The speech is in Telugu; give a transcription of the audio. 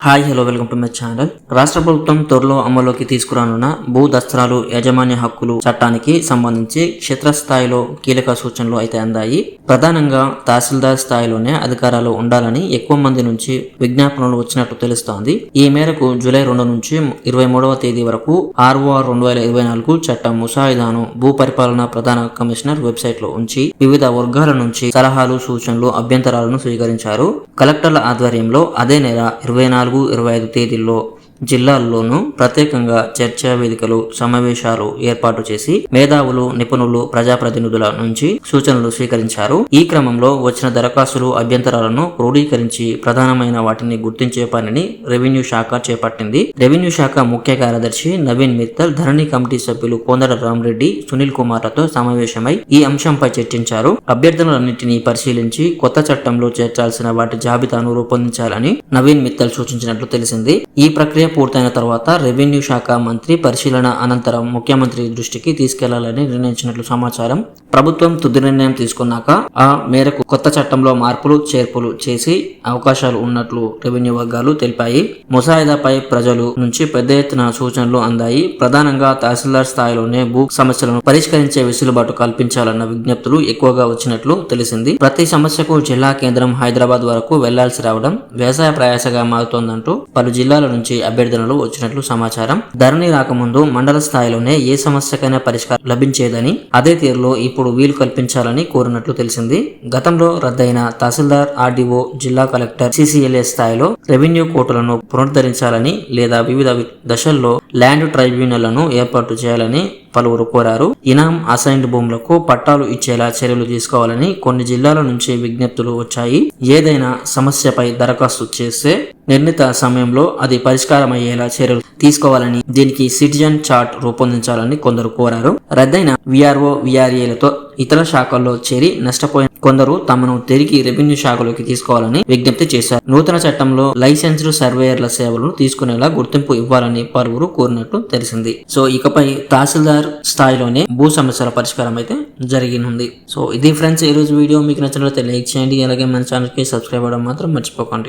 Hi hello welcome to my channel. రాష్ట్ర ప్రభుత్వం త్వరలో అమల్లోకి తీసుకురానున్న భూ దస్త్రాలు యాజమాన్య హక్కులు చట్టానికి సంబంధించి క్షేత్రస్థాయిలో కీలక సూచనలు అయితే అందాయి. ప్రధానంగా తహసీల్దార్ స్థాయిలోనే అధికారాలు ఉండాలని ఎక్కువ మంది నుంచి విజ్ఞాపనలు వచ్చినట్టు తెలుస్తోంది. ఈ మేరకు జూలై రెండు నుంచి ఇరవై మూడవ తేదీ వరకు ఆర్ఓఆర్ రెండు వేల ఇరవై నాలుగు చట్టం ముసాయిదాను భూ పరిపాలన ప్రధాన కమిషనర్ వెబ్సైట్లో ఉంచి వివిధ వర్గాల నుంచి సలహాలు సూచనలు అభ్యంతరాలను స్వీకరించారు. కలెక్టర్ల ఆధ్వర్యంలో అదే నెల ఇరవై నాలుగు ఇరవై ఐదు తేదీల్లో జిల్లాల్లోనూ ప్రత్యేకంగా చర్చా వేదికలు సమావేశాలు ఏర్పాటు చేసి మేధావులు నిపుణులు ప్రజాప్రతినిధుల నుంచి సూచనలు స్వీకరించారు. ఈ క్రమంలో వచ్చిన దరఖాస్తులు అభ్యంతరాలను క్రోడీకరించి ప్రధానమైన వాటిని గుర్తించే పనిని రెవెన్యూ శాఖ చేపట్టింది. రెవెన్యూ శాఖ ముఖ్య కార్యదర్శి నవీన్ మిత్తల్ ధరణి కమిటీ సభ్యులు కోందర రామరెడ్డి సునీల్ కుమార్లతో సమావేశమై ఈ అంశంపై చర్చించారు. అభ్యర్థనలన్నింటినీ పరిశీలించి కొత్త చట్టంలో చేర్చాల్సిన వాటి జాబితాను రూపొందించాలని నవీన్ మిత్తల్ సూచించినట్లు తెలిసింది. ఈ ప్రక్రియ పూర్తయిన తర్వాత రెవెన్యూ శాఖ మంత్రి పరిశీలన అనంతరం ముఖ్యమంత్రి దృష్టికి తీసుకెళ్ళాలని నిర్ణయించినట్లు సమాచారం. ప్రభుత్వం తుది నిర్ణయం తీసుకున్నాక ఆ మేరకు కొత్త చట్టంలో మార్పులు చేర్పులు చేసి అవకాశాలు ఉన్నట్లు రెవెన్యూ వర్గాలు తెలిపాయి. ముసాయిదాపై ప్రజలు నుంచి పెద్ద ఎత్తున సూచనలు అందాయి. ప్రధానంగా తహసీల్దార్ స్థాయిలోనే భూ సమస్యలను పరిష్కరించే వెసులుబాటు కల్పించాలన్న విజ్ఞప్తులు ఎక్కువగా వచ్చినట్లు తెలిసింది. ప్రతి సమస్యకు జిల్లా కేంద్రం హైదరాబాద్ వరకు వెళ్ళాల్సి రావడం వ్యవసాయ ప్రయాసగా మారుతోందంటూ పలు జిల్లాల నుంచి అభ్యర్థనలు వచ్చినట్లు సమాచారం. ధరణి రాకముందు మండల స్థాయిలోనే ఏ సమస్యకైనా పరిష్కారం లభించేదని అదే తీరులో ఇప్పుడు వీలు కల్పించాలని కోరినట్లు తెలిసింది. గతంలో రద్దయిన తహసీల్దార్ ఆర్డీఓ జిల్లా కలెక్టర్ సిసిఎల్ఏ స్థాయిలో రెవెన్యూ కోర్టులను పునరుద్ధరించాలని లేదా వివిధ దశల్లో ల్యాండ్ ట్రైబ్యునల్లను ఏర్పాటు చేయాలని పలువురు కోరారు. ఇనాం అసైన్డ్ భూములకు పట్టాలు ఇచ్చేలా చర్యలు తీసుకోవాలని కొన్ని జిల్లాల నుంచి విజ్ఞప్తులు వచ్చాయి. ఏదైనా సమస్యపై దరఖాస్తు చేస్తే నిర్ణీత సమయంలో అది పరిష్కారం అయ్యేలా చర్యలు తీసుకోవాలని దీనికి సిటిజన్ చార్ట్ రూపొందించాలని కొందరు కోరారు. రద్దయిన విఆర్ఓ విఆర్ఏలతో ఇతర శాఖల్లో చేరి నష్టపోయిన కొందరు తమను తిరిగి రెవెన్యూ శాఖలోకి తీసుకోవాలని విజ్ఞప్తి చేశారు. నూతన చట్టంలో లైసెన్స్డ్ సర్వేయర్ల సేవలను తీసుకునేలా గుర్తింపు ఇవ్వాలని పలువురు కోరినట్లు తెలిసింది. సో ఇకపై తహసీల్దార్ స్థాయిలోనే భూ సమస్యల పరిష్కారం అయితే జరిగినుంది. సో ఇది ఫ్రెండ్స్ ఈ రోజు వీడియో మీకు నచ్చినట్లయితే లైక్ చేయండి అలాగే మన ఛానల్కి సబ్స్క్రైబ్ అవ్వడం మాత్రం మర్చిపోకండి.